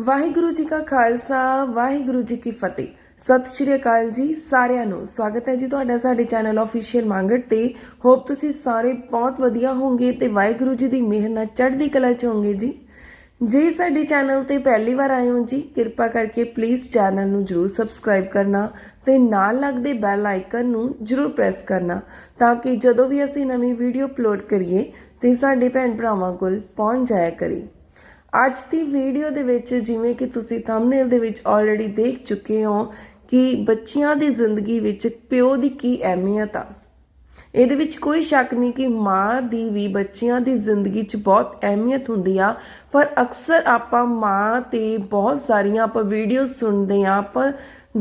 ਵਾਹਿਗੁਰੂ ਜੀ ਕਾ ਖਾਲਸਾ, ਵਾਹਿਗੁਰੂ ਜੀ ਕੀ ਫਤਿਹ। ਸਤਿ ਸ਼੍ਰੀ ਅਕਾਲ ਜੀ, ਸਾਰਿਆਂ ਨੂੰ। ਸਵਾਗਤ ਹੈ ਜੀ ਤੁਹਾਡਾ ਸਾਡੇ ਚੈਨਲ ਆਫੀਸ਼ੀਅਲ ਮੰਗਟ ਤੇ। ਹੋਪ ਤੁਸੀਂ ਸਾਰੇ ਬਹੁਤ ਵਧੀਆ ਹੋਵੋਗੇ ਤੇ ਵਾਹਿਗੁਰੂ ਜੀ ਦੀ ਮਿਹਰ ਨਾਲ ਚੜ੍ਹਦੀ ਕਲਾ ਚ ਹੋਵੋਗੇ ਜੀ। ਜੇ ਸਾਡੇ ਚੈਨਲ ਤੇ ਪਹਿਲੀ ਵਾਰ ਆਏ ਹੋ ਜੀ, ਕਿਰਪਾ ਕਰਕੇ ਪਲੀਜ਼ ਚੈਨਲ ਨੂੰ ਜਰੂਰ ਸਬਸਕ੍ਰਾਈਬ ਕਰਨਾ ਤੇ ਨਾਲ ਲੱਗਦੇ ਬੈਲ ਆਈਕਨ ਨੂੰ ਜਰੂਰ ਪ੍ਰੈਸ ਕਰਨਾ ਤਾਂ ਕਿ ਜਦੋਂ ਵੀ ਅਸੀਂ ਨਵੀਂ ਵੀਡੀਓ ਅਪਲੋਡ ਕਰੀਏ ਤੇ ਸਾਡੇ ਭੈਣ ਭਰਾਵਾਂ ਕੋਲ ਪਹੁੰਚ ਜਾਇਆ ਕਰੇ। ਅੱਜ ਦੀ ਵੀਡੀਓ ਦੇ ਵਿੱਚ ਜਿਵੇਂ ਕਿ ਤੁਸੀਂ ਥੰਬਨੇਲ ਦੇ ਵਿੱਚ ਆਲਰੇਡੀ ਦੇਖ ਚੁੱਕੇ ਹੋ ਕਿ ਬੱਚਿਆਂ ਦੀ ਜ਼ਿੰਦਗੀ ਵਿੱਚ ਪਿਓ ਦੀ ਕੀ ਅਹਿਮੀਅਤ ਆ। ਇਹਦੇ ਵਿੱਚ ਕੋਈ ਸ਼ੱਕ ਨਹੀਂ ਕਿ ਮਾਂ ਦੀ ਵੀ ਬੱਚਿਆਂ ਦੀ ਜ਼ਿੰਦਗੀ 'ਚ ਬਹੁਤ ਅਹਿਮੀਅਤ ਹੁੰਦੀ ਆ, ਪਰ ਅਕਸਰ ਆਪਾਂ ਮਾਂ ਤੇ ਬਹੁਤ ਸਾਰੀਆਂ ਆਪਾਂ ਵੀਡੀਓ ਸੁਣਦੇ ਆ, ਆਪਾਂ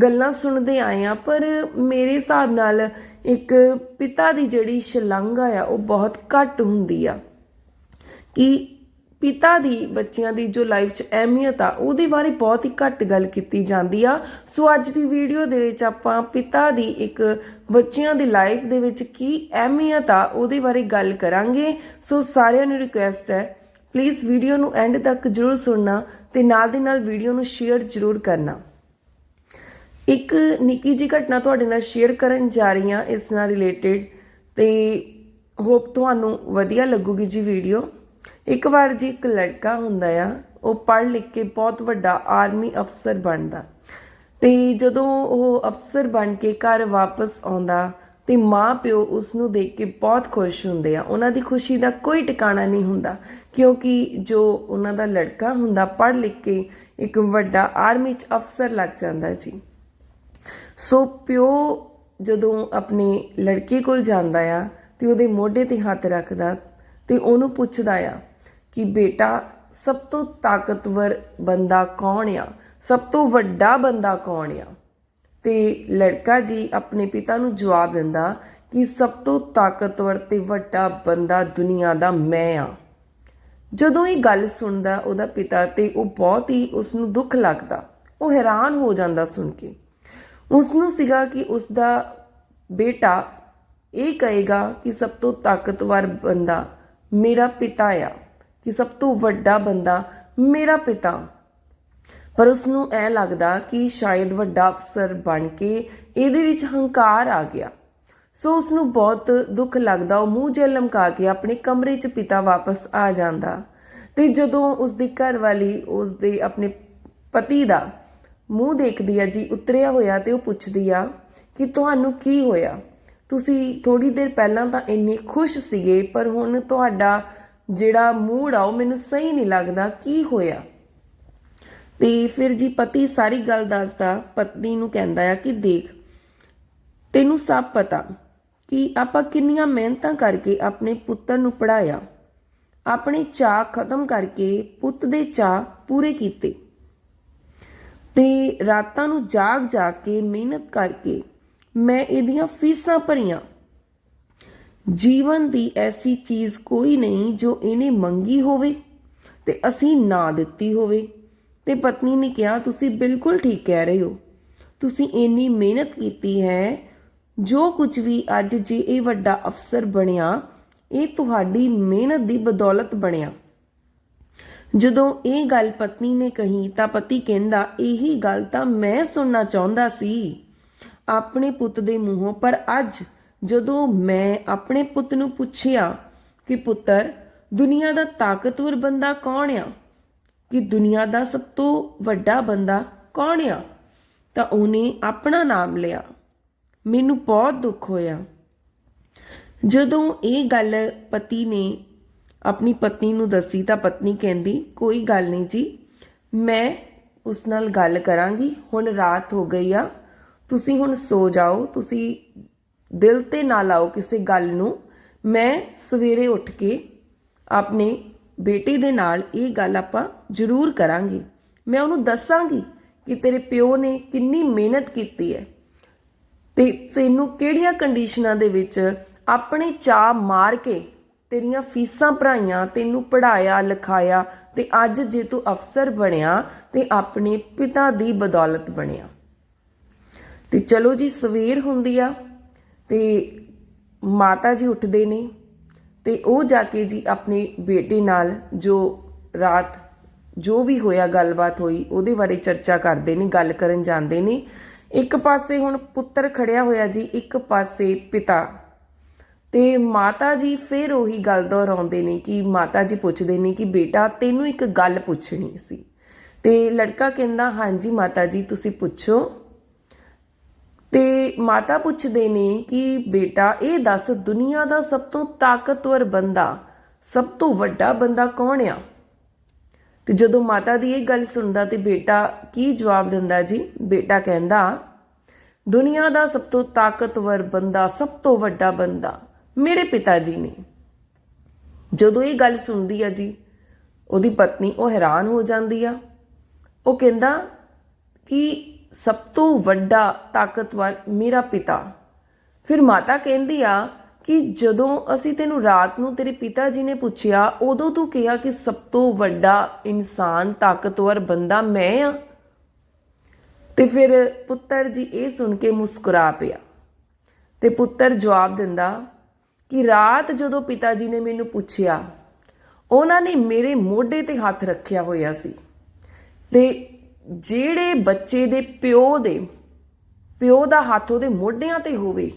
ਗੱਲਾਂ ਸੁਣਦੇ ਆਏ ਆ, ਪਰ ਮੇਰੇ ਹਿਸਾਬ ਨਾਲ ਇੱਕ ਪਿਤਾ ਦੀ ਜਿਹੜੀ ਸ਼ਲਾਘਾ ਆ, ਉਹ ਬਹੁਤ ਘੱਟ ਹੁੰਦੀ ਆ ਕਿ ਪਿਤਾ ਦੀ ਬੱਚਿਆਂ ਦੀ ਜੋ ਲਾਈਫ 'ਚ ਅਹਿਮੀਅਤ ਆ, ਉਹਦੇ ਬਾਰੇ ਬਹੁਤ ਹੀ ਘੱਟ ਗੱਲ ਕੀਤੀ ਜਾਂਦੀ ਆ। ਸੋ ਅੱਜ ਦੀ ਵੀਡੀਓ ਦੇ ਵਿੱਚ ਆਪਾਂ ਪਿਤਾ ਦੀ ਇੱਕ ਬੱਚਿਆਂ ਦੀ ਲਾਈਫ ਦੇ ਵਿੱਚ ਕੀ ਅਹਿਮੀਅਤ ਆ, ਉਹਦੇ ਬਾਰੇ ਗੱਲ ਕਰਾਂਗੇ। ਸੋ ਸਾਰਿਆਂ ਨੂੰ ਰਿਕੁਐਸਟ ਹੈ ਪਲੀਜ਼ ਵੀਡੀਓ ਨੂੰ ਐਂਡ ਤੱਕ ਜਰੂਰ ਸੁਣਨਾ ਤੇ ਨਾਲ ਦੇ ਨਾਲ ਵੀਡੀਓ ਨੂੰ ਸ਼ੇਅਰ ਜਰੂਰ ਕਰਨਾ। ਇੱਕ ਨਿੱਕੀ ਜੀ ਘਟਨਾ ਤੁਹਾਡੇ ਨਾਲ ਸ਼ੇਅਰ ਕਰਨ ਜਾ ਰਹੀ ਹਾਂ, ਇਸ ਨਾਲ ਰਿਲੇਟਡ ਤੇ ਹੋਪ ਤੁਹਾਨੂੰ ਵਧੀਆ ਲੱਗੂਗੀ ਜੀ ਵੀਡੀਓ ਇੱਕ ਵਾਰ ਜੀ ਇੱਕ ਲੜਕਾ ਹੁੰਦਾ ਆ, ਉਹ ਪੜ੍ਹ ਲਿਖ ਕੇ ਬਹੁਤ ਵੱਡਾ ਆਰਮੀ ਅਫਸਰ ਬਣਦਾ। ਤੇ ਜਦੋਂ ਉਹ ਅਫਸਰ ਬਣ ਕੇ ਘਰ ਵਾਪਸ ਆਉਂਦਾ ਤੇ ਮਾਂ ਪਿਓ ਉਸ ਨੂੰ ਦੇਖ ਕੇ ਬਹੁਤ ਖੁਸ਼ ਹੁੰਦੇ ਆ। ਉਹਨਾਂ ਦੀ ਖੁਸ਼ੀ ਦਾ ਕੋਈ ਟਿਕਾਣਾ ਨਹੀਂ ਹੁੰਦਾ, ਕਿਉਂਕਿ ਜੋ ਉਹਨਾਂ ਦਾ ਲੜਕਾ ਹੁੰਦਾ, ਪੜ੍ਹ ਲਿਖ ਕੇ ਇੱਕ ਵੱਡਾ ਆਰਮੀ ਚ ਅਫਸਰ ਲੱਗ ਜਾਂਦਾ ਜੀ। ਸੋ ਪਿਓ ਜਦੋਂ ਆਪਣੇ ਲੜਕੇ ਕੋਲ ਜਾਂਦਾ ਆ ਤੇ ਉਹਦੇ ਮੋਢੇ ਤੇ ਹੱਥ ਰੱਖਦਾ ਤੇ ਉਹਨੂੰ ਪੁੱਛਦਾ ਆ ਕਿ ਬੇਟਾ, ਸਭ ਤੋਂ ਤਾਕਤਵਰ ਬੰਦਾ ਕੌਣ ਆ? ਸਭ ਤੋਂ ਵੱਡਾ ਬੰਦਾ ਕੌਣ ਆ? ਤੇ ਲੜਕਾ ਜੀ ਆਪਣੇ ਪਿਤਾ ਨੂੰ ਜਵਾਬ ਦਿੰਦਾ ਕਿ ਸਭ ਤੋਂ ਤਾਕਤਵਰ ਤੇ ਵੱਡਾ ਬੰਦਾ ਦੁਨੀਆ ਦਾ ਮੈਂ ਆ। ਜਦੋਂ ਇਹ ਗੱਲ ਸੁਣਦਾ ਉਹਦਾ ਪਿਤਾ ਤੇ ਉਹ ਬਹੁਤ ਹੀ ਉਸ ਨੂੰ ਦੁੱਖ ਲੱਗਦਾ। ਉਹ ਹੈਰਾਨ ਹੋ ਜਾਂਦਾ ਸੁਣ ਕੇ। ਉਸ ਨੂੰ ਸੀਗਾ ਕਿ ਉਸ ਦਾ ਬੇਟਾ ਇਹ ਕਹੇਗਾ ਕਿ ਸਭ ਤੋਂ ਤਾਕਤਵਰ ਬੰਦਾ ਮੇਰਾ ਪਿਤਾ ਆ। ਕਿ ਸਭ ਤੋਂ ਵੱਡਾ ਬੰਦਾ ਮੇਰਾ ਪਿਤਾ। ਪਰ ਉਸ ਨੂੰ ਐ ਲੱਗਦਾ ਕਿ ਸ਼ਾਇਦ ਵੱਡਾ ਅਫਸਰ ਬਣ ਕੇ ਇਹਦੇ ਵਿੱਚ ਹੰਕਾਰ ਆ ਗਿਆ। ਸੋ ਉਸ ਨੂੰ ਬਹੁਤ ਦੁੱਖ ਲੱਗਦਾ, ਉਹ ਮੂੰਹ ਜੇ ਲਮਕਾ ਕੇ ਆਪਣੇ ਕਮਰੇ 'ਚ ਪਿਤਾ ਵਾਪਸ ਆ ਜਾਂਦਾ। ਤੇ ਜਦੋਂ ਉਸ ਦੀ ਘਰ ਵਾਲੀ ਉਸ ਦੇ ਆਪਣੇ ਪਤੀ ਦਾ ਮੂੰਹ ਦੇਖਦੀ ਆ, ਜੀ ਉਤਰਿਆ ਹੋਇਆ ਤੇ ਉਹ ਪੁੱਛਦੀ ਆ ਕਿ ਤੁਹਾਨੂੰ ਕੀ ਹੋਇਆ? ਤੁਸੀਂ ਥੋੜੀ ਦੇਰ ਪਹਿਲਾਂ ਤਾਂ ਇੰਨੇ ਖੁਸ਼ ਸੀਗੇ, ਪਰ ਹੁਣ ਤੁਹਾਡਾ ਜਿਹੜਾ ਮੂਡ ਆ ਉਹ ਮੈਨੂੰ ਸਹੀ ਨਹੀਂ ਲੱਗਦਾ, ਕੀ ਹੋਇਆ? ਤੇ ਫਿਰ ਜੀ ਪਤੀ ਸਾਰੀ ਗੱਲ ਦੱਸਦਾ, ਪਤਨੀ ਨੂੰ ਕਹਿੰਦਾ ਆ ਕਿ ਦੇਖ, ਤੈਨੂੰ ਸਭ ਪਤਾ ਕਿ ਆਪਾਂ ਕਿੰਨੀਆਂ ਮਿਹਨਤਾਂ ਕਰਕੇ ਆਪਣੇ ਪੁੱਤਰ ਨੂੰ ਪੜਾਇਆ ਆਪਣੇ ਚਾਹ ਖਤਮ ਕਰਕੇ ਪੁੱਤ ਦੇ ਚਾਹ ਪੂਰੇ ਕੀਤੇ। ਤੇ ਰਾਤਾਂ ਨੂੰ ਜਾਗ ਜਾਗ ਕੇ ਮਿਹਨਤ ਕਰਕੇ ਮੈਂ ਇਹਦੀਆਂ ਫੀਸਾਂ ਭਰੀਆਂ। ਜੀਵਨ ਦੀ ਐਸੀ ਚੀਜ਼ ਕੋਈ ਨਹੀਂ ਜੋ ਇਹਨੇ ਮੰਗੀ ਹੋਵੇ ਤੇ ਅਸੀਂ ਨਾ ਦਿੱਤੀ ਹੋਵੇ। ਤੇ ਪਤਨੀ ਨੇ ਕਿਹਾ, ਤੁਸੀਂ ਬਿਲਕੁਲ ਠੀਕ ਕਹਿ ਰਹੇ ਹੋ। ਤੁਸੀਂ ਇੰਨੀ ਮਿਹਨਤ ਕੀਤੀ ਹੈ। ਜੋ ਕੁਝ ਵੀ ਅੱਜ ਜੇ ਇਹ ਵੱਡਾ ਅਫਸਰ ਬਣਿਆ, ਇਹ ਤੁਹਾਡੀ ਮਿਹਨਤ ਦੀ ਬਦੌਲਤ ਬਣਿਆ। ਜਦੋਂ ਇਹ ਗੱਲ ਪਤਨੀ ਨੇ ਕਹੀ, ਤਾਂ ਪਤੀ ਕਹਿੰਦਾ, ਇਹੀ ਗੱਲ ਤਾਂ ਮੈਂ ਸੁਣਨਾ ਚਾਹੁੰਦਾ ਸੀ। ਆਪਣੇ ਪੁੱਤ ਦੇ ਮੂੰਹੋਂ, ਪਰ ਅੱਜ ਜਦੋਂ ਮੈਂ ਆਪਣੇ ਪੁੱਤ ਨੂੰ ਪੁੱਛਿਆ ਕਿ ਪੁੱਤਰ, ਦੁਨੀਆ ਦਾ ਤਾਕਤਵਰ ਬੰਦਾ ਕੌਣ ਆ? ਕਿ ਦੁਨੀਆ ਦਾ ਸਭ ਤੋਂ ਵੱਡਾ ਬੰਦਾ ਕੌਣ ਆ? ਤਾਂ ਉਹਨੇ ਆਪਣਾ ਨਾਮ ਲਿਆ। ਮੈਨੂੰ ਬਹੁਤ ਦੁੱਖ ਹੋਇਆ। ਜਦੋਂ ਇਹ ਗੱਲ ਪਤੀ ਨੇ ਆਪਣੀ ਪਤਨੀ ਨੂੰ ਦੱਸੀ ਤਾਂ ਪਤਨੀ ਕਹਿੰਦੀ, ਕੋਈ ਗੱਲ ਨਹੀਂ ਜੀ, ਮੈਂ ਉਸ ਨਾਲ ਗੱਲ ਕਰਾਂਗੀ। ਹੁਣ ਰਾਤ ਹੋ ਗਈ ਆ। ਤੁਸੀਂ ਹੁਣ ਸੋ ਜਾਓ, ਤੁਸੀਂ ਦਿਲ ਤੇ ਨਾ ਲਾਓ ਕਿਸੇ ਗੱਲ ਨੂੰ। ਮੈਂ ਸਵੇਰੇ ਉੱਠ ਕੇ ਆਪਣੇ ਬੇਟੇ ਦੇ ਨਾਲ ਇਹ ਗੱਲ ਆਪਾਂ ਜ਼ਰੂਰ ਕਰਾਂਗੇ। ਮੈਂ ਉਹਨੂੰ ਦੱਸਾਂਗੀ ਕਿ ਤੇਰੇ ਪਿਓ ਨੇ ਕਿੰਨੀ ਮਿਹਨਤ ਕੀਤੀ ਹੈ ਤੇ ਤੈਨੂੰ ਕਿਹੜੀਆਂ ਕੰਡੀਸ਼ਨਾਂ ਦੇ ਵਿੱਚ ਆਪਣੇ ਚਾਹ ਮਾਰ ਕੇ ਤੇਰੀਆਂ ਫੀਸਾਂ ਭਰਾਈਆਂ, ਤੈਨੂੰ ਪੜਾਇਆ ਲਿਖਾਇਆ ਤੇ ਅੱਜ ਜੇ ਤੂੰ ਅਫਸਰ ਬਣਿਆ ਤੇ ਆਪਣੇ ਪਿਤਾ ਦੀ ਬਦੌਲਤ ਬਣਿਆ। ਤੇ ਚਲੋ ਜੀ, ਸਵੇਰ ਹੁੰਦੀ ਆ। ਤੇ ਮਾਤਾ ਜੀ ਉੱਠਦੇ ਨੇ ਤੇ ਉਹ ਜਾ ਕੇ ਜੀ ਆਪਣੇ ਬੇਟੇ ਨਾਲ ਜੋ ਰਾਤ ਜੋ ਵੀ ਹੋਇਆ ਗੱਲਬਾਤ ਹੋਈ, ਉਹਦੇ ਬਾਰੇ ਚਰਚਾ ਕਰਦੇ ਨੇ, ਗੱਲ ਕਰਨ ਜਾਂਦੇ ਨੇ। ਇੱਕ ਪਾਸੇ ਹੁਣ ਪੁੱਤਰ ਖੜਿਆ ਹੋਇਆ ਜੀ, ਇੱਕ ਪਾਸੇ ਪਿਤਾ। ਤੇ ਮਾਤਾ ਜੀ ਫਿਰ ਉਹੀ ਗੱਲ ਦੁਹਰਾਉਂਦੇ ਨੇ ਕਿ ਮਾਤਾ ਜੀ ਪੁੱਛਦੇ ਨੇ ਕਿ ਬੇਟਾ, ਤੈਨੂੰ ਇੱਕ ਗੱਲ ਪੁੱਛਣੀ ਸੀ। ਤੇ ਲੜਕਾ ਕਹਿੰਦਾ, ਹਾਂਜੀ ਮਾਤਾ ਜੀ, ਤੁਸੀਂ ਪੁੱਛੋ। ਤੇ ਮਾਤਾ ਪੁੱਛਦੇ ਨੇ ਕਿ ਬੇਟਾ, ਇਹ ਦੱਸ ਦੁਨੀਆ ਦਾ ਸਭ ਤੋਂ ਤਾਕਤਵਰ ਬੰਦਾ, ਸਭ ਤੋਂ ਵੱਡਾ ਬੰਦਾ ਕੌਣ ਆ? ਤੇ ਜਦੋਂ ਮਾਤਾ ਦੀ ਇਹ ਗੱਲ ਸੁਣਦਾ ਤੇ ਬੇਟਾ ਕੀ ਜਵਾਬ ਦਿੰਦਾ ਜੀ? ਬੇਟਾ ਕਹਿੰਦਾ, ਦੁਨੀਆ ਦਾ ਸਭ ਤੋਂ ਤਾਕਤਵਰ ਬੰਦਾ, ਸਭ ਤੋਂ ਵੱਡਾ ਬੰਦਾ ਮੇਰੇ ਪਿਤਾ ਜੀ ਨੇ। ਜਦੋਂ ਇਹ ਗੱਲ ਸੁਣਦੀ ਆ ਜੀ, ਉਹਦੀ ਪਤਨੀ ਉਹ ਹੈਰਾਨ ਹੋ ਜਾਂਦੀ ਆ। ਉਹ ਕਹਿੰਦਾ ਕਿ ਸਭ ਤੋਂ ਵੱਡਾ ਤਾਕਤਵਰ ਮੇਰਾ ਪਿਤਾ। ਫਿਰ ਮਾਤਾ ਕਹਿੰਦੀ ਆ ਕਿ ਜਦੋਂ ਅਸੀਂ ਤੈਨੂੰ ਰਾਤ ਨੂੰ ਤੇਰੇ ਪਿਤਾ ਜੀ ਨੇ ਪੁੱਛਿਆ, ਉਦੋਂ ਤੂੰ ਕਿਹਾ ਕਿ ਸਭ ਤੋਂ ਵੱਡਾ ਇਨਸਾਨ ਤਾਕਤਵਰ ਬੰਦਾ ਮੈਂ ਆ। ਤੇ ਫਿਰ ਪੁੱਤਰ ਜੀ ਇਹ ਸੁਣ ਕੇ ਮੁਸਕਰਾ ਪਿਆ। ਤੇ ਪੁੱਤਰ ਜਵਾਬ ਦਿੰਦਾ ਕਿ ਰਾਤ ਜਦੋਂ ਪਿਤਾ ਜੀ ਨੇ ਮੈਨੂੰ ਪੁੱਛਿਆ, ਉਹਨਾਂ ਨੇ ਮੇਰੇ ਮੋਢੇ ਤੇ ਹੱਥ ਰੱਖਿਆ ਹੋਇਆ ਸੀ। ਤੇ ਜਿਹੜੇ ਬੱਚੇ ਦੇ ਪਿਓ ਦੇ, ਪਿਓ ਦਾ ਹੱਥ ਉਹਦੇ ਮੋਢਿਆਂ ਤੇ ਹੋਵੇ,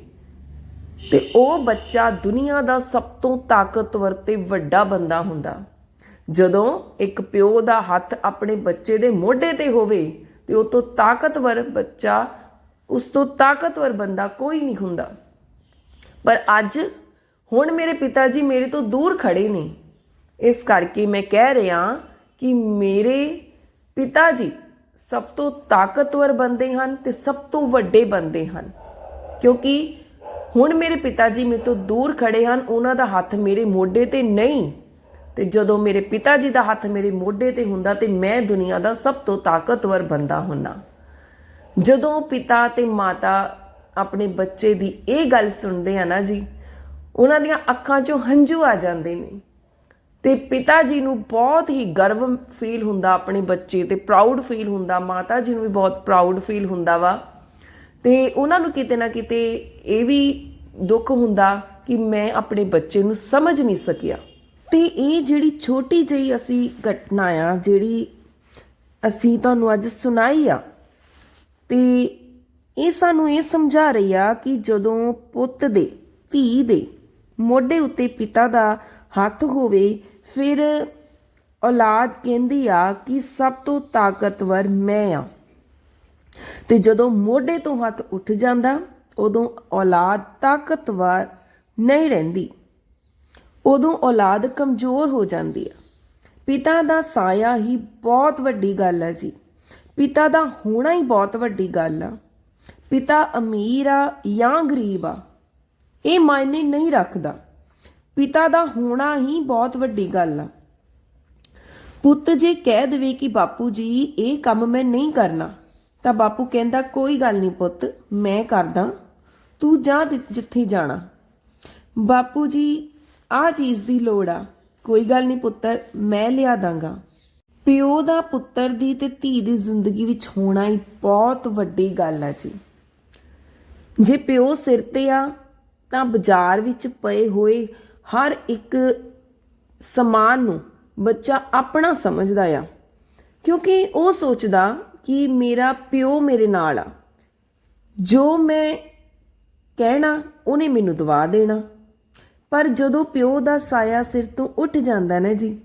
ਤੇ ਉਹ ਬੱਚਾ ਦੁਨੀਆ ਦਾ ਸਭ ਤੋਂ ਤਾਕਤਵਰ ਤੇ ਵੱਡਾ ਬੰਦਾ ਹੁੰਦਾ। ਜਦੋਂ ਇੱਕ ਪਿਓ ਦਾ ਹੱਥ ਆਪਣੇ ਬੱਚੇ ਦੇ ਮੋਢੇ ਤੇ ਹੋਵੇ, ਤੇ ਉਹ ਤੋਂ ਤਾਕਤਵਰ ਬੱਚਾ, ਉਸ ਤੋਂ ਤਾਕਤਵਰ ਬੰਦਾ ਕੋਈ ਨਹੀਂ ਹੁੰਦਾ। ਪਰ ਅੱਜ ਹੁਣ ਮੇਰੇ ਪਿਤਾ ਜੀ ਮੇਰੇ ਤੋਂ ਦੂਰ ਖੜੇ ਨੇ। ਇਸ ਕਰਕੇ ਮੈਂ ਕਹਿ ਰਿਹਾ ਕਿ ਮੇਰੇ ਪਿਤਾ ਜੀ ਸਭ ਤੋਂ ਤਾਕਤਵਰ ਬੰਦੇ ਹਨ ਤੇ ਸਭ ਤੋਂ ਵੱਡੇ ਬੰਦੇ ਹਨ। ਕਿਉਂਕਿ ਹੁਣ ਮੇਰੇ ਪਿਤਾ ਜੀ ਮੇਰੇ ਤੋਂ ਦੂਰ ਖੜੇ ਹਨ, ਉਹਨਾਂ ਦਾ ਹੱਥ ਮੇਰੇ ਮੋਢੇ ਤੇ ਨਹੀਂ। ਤੇ ਜਦੋਂ ਮੇਰੇ ਪਿਤਾ ਜੀ ਦਾ ਹੱਥ ਮੇਰੇ ਮੋਢੇ ਤੇ ਹੁੰਦਾ ਤੇ ਮੈਂ ਦੁਨੀਆ ਦਾ ਸਭ ਤੋਂ ਤਾਕਤਵਰ ਬੰਦਾ ਹੁੰਨਾ। ਜਦੋਂ ਪਿਤਾ ਤੇ ਮਾਤਾ ਆਪਣੇ ਬੱਚੇ ਦੀ ਇਹ ਗੱਲ ਸੁਣਦੇ ਆ ਨਾ ਜੀ, ਉਹਨਾਂ ਦੀਆਂ ਅੱਖਾਂ 'ਚੋਂ ਹੰਝੂ ਆ ਜਾਂਦੇ ਨੇ। ਤੇ ਪਿਤਾ ਜੀ ਨੂੰ ਬਹੁਤ ਹੀ ਗਰਵ ਫੀਲ ਹੁੰਦਾ ਆਪਣੇ ਬੱਚੇ ਤੇ ਪ੍ਰਾਊਡ ਫੀਲ ਹੁੰਦਾ, ਮਾਤਾ ਜੀ ਨੂੰ ਵੀ ਬਹੁਤ ਪ੍ਰਾਊਡ ਫੀਲ ਹੁੰਦਾ ਵਾ। ਤੇ ਉਹਨਾਂ ਨੂੰ ਕਿਤੇ ਨਾ ਕਿਤੇ ਇਹ ਵੀ ਦੁੱਖ ਹੁੰਦਾ ਕਿ ਮੈਂ ਆਪਣੇ ਬੱਚੇ ਨੂੰ ਸਮਝ ਨਹੀਂ ਸਕਿਆ। ਤੇ ਇਹ ਜਿਹੜੀ ਛੋਟੀ ਜਿਹੀ ਅਸੀਂ ਘਟਨਾ ਆ, ਜਿਹੜੀ ਅਸੀਂ ਤੁਹਾਨੂੰ ਅੱਜ ਸੁਣਾਈ ਆ, ਤੇ ਇਹ ਸਾਨੂੰ ਇਹ ਸਮਝਾ ਰਹੀ ਆ ਕਿ ਜਦੋਂ ਪੁੱਤ ਦੇ, ਧੀ ਦੇ ਮੋਢੇ ਉੱਤੇ ਪਿਤਾ ਦਾ ਹੱਥ ਹੋਵੇ ਫਿਰ ਔਲਾਦ ਕਹਿੰਦੀ ਆ ਕਿ ਸਭ ਤੋਂ ਤਾਕਤਵਰ ਮੈਂ ਆ। ਤੇ ਜਦੋਂ ਮੋਢੇ ਤੋਂ ਹੱਥ ਉੱਠ ਜਾਂਦਾ, ਉਦੋਂ ਔਲਾਦ ਤਾਕਤਵਰ ਨਹੀਂ ਰਹਿੰਦੀ। ਉਦੋਂ ਔਲਾਦ ਕਮਜ਼ੋਰ ਹੋ ਜਾਂਦੀ ਆ। ਪਿਤਾ ਦਾ ਸਾਇਆ ਹੀ ਬਹੁਤ ਵੱਡੀ ਗੱਲ ਹੈ ਜੀ। ਪਿਤਾ ਦਾ ਹੋਣਾ ਹੀ ਬਹੁਤ ਵੱਡੀ ਗੱਲ ਆ। ਪਿਤਾ ਅਮੀਰ ਆ ਜਾਂ ਗਰੀਬ ਆ, ਇਹ ਮਾਇਨੇ ਨਹੀਂ ਰੱਖਦਾ। ਪਿਤਾ ਦਾ ਹੋਣਾ ਹੀ ਬਹੁਤ ਵੱਡੀ ਗੱਲ ਆ। ਪੁੱਤ ਜੇ ਕਹਿ ਦੇਵੇ ਕਿ ਬਾਪੂ ਜੀ, ਇਹ ਕੰਮ ਮੈਂ ਨਹੀਂ ਕਰਨਾ, ਤਾਂ ਬਾਪੂ ਕਹਿੰਦਾ, ਕੋਈ ਗੱਲ ਨਹੀਂ ਪੁੱਤ, ਮੈਂ ਕਰਦਾ। ਤੂੰ ਜਾ ਜਿੱਥੇ ਜਾਣਾ। ਬਾਪੂ ਜੀ, ਆਹ ਚੀਜ਼ ਦੀ ਲੋੜ ਆ। ਕੋਈ ਗੱਲ ਨਹੀਂ ਪੁੱਤਰ, ਮੈਂ ਲਿਆ ਦਾਂਗਾ। ਪਿਓ ਦਾ ਪੁੱਤਰ ਦੀ ਤੇ ਧੀ ਦੀ ਜ਼ਿੰਦਗੀ ਵਿੱਚ ਹੋਣਾ ਹੀ ਬਹੁਤ ਵੱਡੀ ਗੱਲ ਆ ਜੀ। ਜੇ ਪਿਓ ਸਿਰ ਤੇ ਆ, ਤਾਂ ਬਾਜ਼ਾਰ ਵਿੱਚ ਪਏ ਹੋਏ ਹਰ ਇੱਕ ਸਮਾਨ ਨੂੰ ਬੱਚਾ ਆਪਣਾ ਸਮਝਦਾ ਆ। ਕਿਉਂਕਿ ਉਹ ਸੋਚਦਾ ਕਿ ਮੇਰਾ ਪਿਓ ਮੇਰੇ ਨਾਲ ਆ। ਜੋ ਮੈਂ ਕਹਿਣਾ, ਉਹਨੇ ਮੈਨੂੰ ਦਵਾ ਦੇਣਾ। ਪਰ ਜਦੋਂ ਪਿਓ ਦਾ ਸਾਇਆ ਸਿਰ ਤੋਂ ਉੱਠ ਜਾਂਦਾ ਨਾ ਜੀ,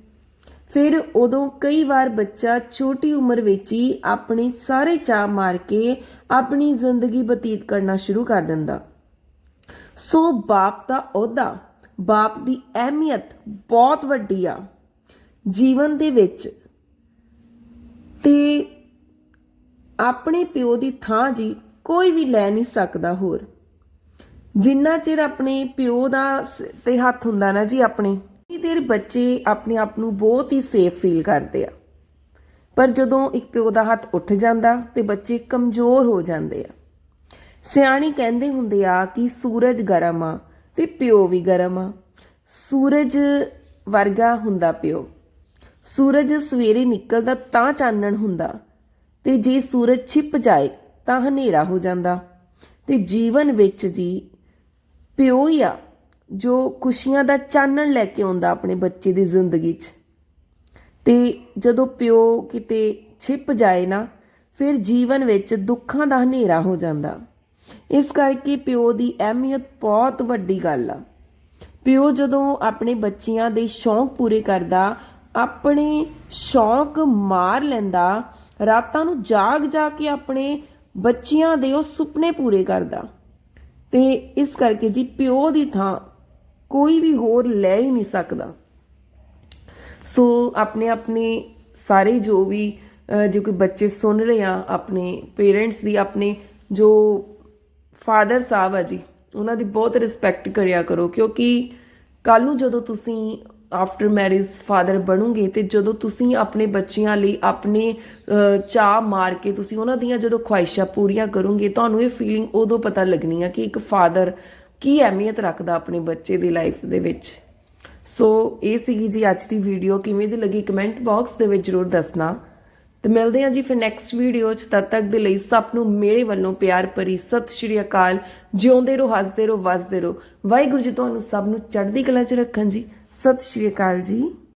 ਫਿਰ ਉਦੋਂ ਕਈ ਵਾਰ ਬੱਚਾ ਛੋਟੀ ਉਮਰ ਵਿੱਚ ਹੀ ਆਪਣੇ ਸਾਰੇ ਚਾਅ ਮਾਰ ਕੇ ਆਪਣੀ ਜ਼ਿੰਦਗੀ ਬਤੀਤ ਕਰਨਾ ਸ਼ੁਰੂ ਕਰ ਦਿੰਦਾ। ਸੋ ਬਾਪ ਦਾ ਅਹੁਦਾ ਬਾਪ ਦੀ ਅਹਿਮੀਅਤ ਬਹੁਤ ਵੱਡੀ ਆ। ਜੀਵਨ ਦੇ ਵਿੱਚ ਤੇ ਆਪਣੇ ਪਿਓ ਦੀ ਥਾਂ ਜੀ ਕੋਈ ਵੀ ਲੈ ਨਹੀਂ ਸਕਦਾ ਹੋਰ। ਜਿੰਨਾ ਚਿਰ ਆਪਣੇ ਪਿਓ ਦਾ ਸ- ਤੇ ਹੱਥ ਹੁੰਦਾ ਨਾ ਜੀ ਆਪਣੇ, ਉਨੀ ਦੇਰ ਬੱਚੇ ਆਪਣੇ ਆਪ ਨੂੰ ਬਹੁਤ ਹੀ ਸੇਫ ਫੀਲ ਕਰਦੇ ਆ। ਪਰ ਜਦੋਂ ਇੱਕ ਪਿਓ ਦਾ ਹੱਥ ਉੱਠ ਜਾਂਦਾ ਤੇ ਬੱਚੇ ਕਮਜ਼ੋਰ ਹੋ ਜਾਂਦੇ ਆ। ਸਿਆਣੀ ਕਹਿੰਦੇ ਹੁੰਦੇ ਆ ਕਿ ਸੂਰਜ ਗਰਮ ਆ ਤੇ ਪਿਓ ਵੀ ਗਰਮ ਆ। ਸੂਰਜ ਵਰਗਾ ਹੁੰਦਾ ਪਿਓ। ਸੂਰਜ ਸਵੇਰੇ ਨਿਕਲਦਾ ਤਾਂ ਚਾਨਣ ਹੁੰਦਾ। ਤੇ ਜੇ ਸੂਰਜ ਛਿਪ ਜਾਏ ਤਾਂ ਹਨੇਰਾ ਹੋ ਜਾਂਦਾ। ਤੇ ਜੀਵਨ ਵਿੱਚ ਜੀ ਪਿਓ ਹੀ ਆ, ਜੋ ਖੁਸ਼ੀਆਂ ਦਾ ਚਾਨਣ ਲੈ ਕੇ ਆਉਂਦਾ ਆਪਣੇ ਬੱਚੇ ਦੀ ਜ਼ਿੰਦਗੀ 'ਚ। ਤੇ ਜਦੋਂ ਪਿਓ ਕਿਤੇ ਛਿਪ ਜਾਏ ਨਾ, ਫਿਰ ਜੀਵਨ ਵਿੱਚ ਦੁੱਖਾਂ ਦਾ ਹਨੇਰਾ ਹੋ ਜਾਂਦਾ। ਇਸ ਕਰਕੇ ਪਿਓ ਦੀ ਅਹਿਮੀਅਤ ਬਹੁਤ ਵੱਡੀ ਗੱਲ ਆ। ਪਿਓ ਜਦੋਂ ਆਪਣੇ ਬੱਚਿਆਂ ਦੇ ਸ਼ੌਂਕ ਪੂਰੇ ਕਰਦਾ, ਆਪਣੇ ਸ਼ੌਂਕ ਮਾਰ ਲੈਂਦਾ, ਰਾਤਾਂ ਨੂੰ ਜਾਗ ਜਾ ਕੇ ਆਪਣੇ ਬੱਚਿਆਂ ਦੇ ਉਹ ਸੁਪਨੇ ਪੂਰੇ ਕਰਦਾ। ਤੇ ਇਸ ਕਰਕੇ ਜੀ ਪਿਓ ਦੀ ਥਾਂ ਕੋਈ ਵੀ ਹੋਰ ਲੈ ਹੀ ਨਹੀਂ ਸਕਦਾ। ਸੋ ਆਪਣੇ ਆਪਣੇ ਸਾਰੇ ਜੋ ਵੀ ਜੇ ਕੋਈ ਬੱਚੇ ਸੁਣ ਰਹੇ ਆ, ਆਪਣੇ ਪੇਰੈਂਟਸ ਦੀ, ਆਪਣੇ ਜੋ ਫਾਦਰ ਸਾਹਿਬ ਆ ਜੀ ਉਹਨਾਂ ਦੀ ਬਹੁਤ ਰਿਸਪੈਕਟ ਕਰਿਆ ਕਰੋ ਕਿਉਂਕਿ ਕੱਲ ਨੂੰ ਜਦੋਂ ਤੁਸੀਂ ਆਫਟਰ ਮੈਰਿਜ ਫਾਦਰ ਬਣੋਗੇ ਤੇ ਜਦੋਂ ਤੁਸੀਂ ਆਪਣੇ ਬੱਚਿਆਂ ਲਈ ਆਪਣੇ ਅਹ, ਚਾਅ ਮਾਰ ਕੇ ਤੁਸੀਂ ਉਹਨਾਂ ਦੀਆਂ ਜਦੋਂ ਖੁਆਇਸ਼ਾਂ ਪੂਰੀਆਂ ਕਰੋਗੇ ਤੁਹਾਨੂੰ ਇਹ ਫੀਲਿੰਗ ਉਦੋਂ ਪਤਾ ਲੱਗਣੀ ਆ ਕਿ ਇੱਕ ਫਾਦਰ ਕੀ ਅਹਿਮੀਅਤ ਰੱਖਦਾ ਆਪਣੇ ਬੱਚੇ ਦੀ ਲਾਈਫ ਦੇ ਵਿੱਚ। ਸੋ ਇਹ ਸੀਗੀ ਜੀ ਅੱਜ ਦੀ ਵੀਡੀਓ ਕਿਵੇਂ ਦੀ ਲੱਗੀ ਕਮੈਂਟ ਬਾਕਸ ਦੇ ਵਿੱਚ ਜਰੂਰ ਦੱਸਣਾ। ਤੇ ਮਿਲਦੇ ਹਾਂ ਜੀ ਫਿਰ ਨੈਕਸਟ ਵੀਡੀਓ 'ਚ। ਤਦ ਤੱਕ ਦੇ ਲਈ ਸਭ ਨੂੰ ਮੇਰੇ ਵੱਲੋਂ ਪਿਆਰ ਭਰੀ ਸਤਿ ਸ਼੍ਰੀ ਅਕਾਲ। ਜਿਉਂਦੇ ਰਹੋ, ਹੱਸਦੇ ਰਹੋ, ਵੱਸਦੇ ਰਹੋ। ਵਾਹਿਗੁਰੂ ਜੀ, ਤੁਹਾਨੂੰ ਸਭ ਨੂੰ ਚੜ੍ਹਦੀ ਕਲਾ 'ਚ ਰੱਖਣ ਜੀ। ਸਤਿ ਸ਼੍ਰੀ ਅਕਾਲ ਜੀ।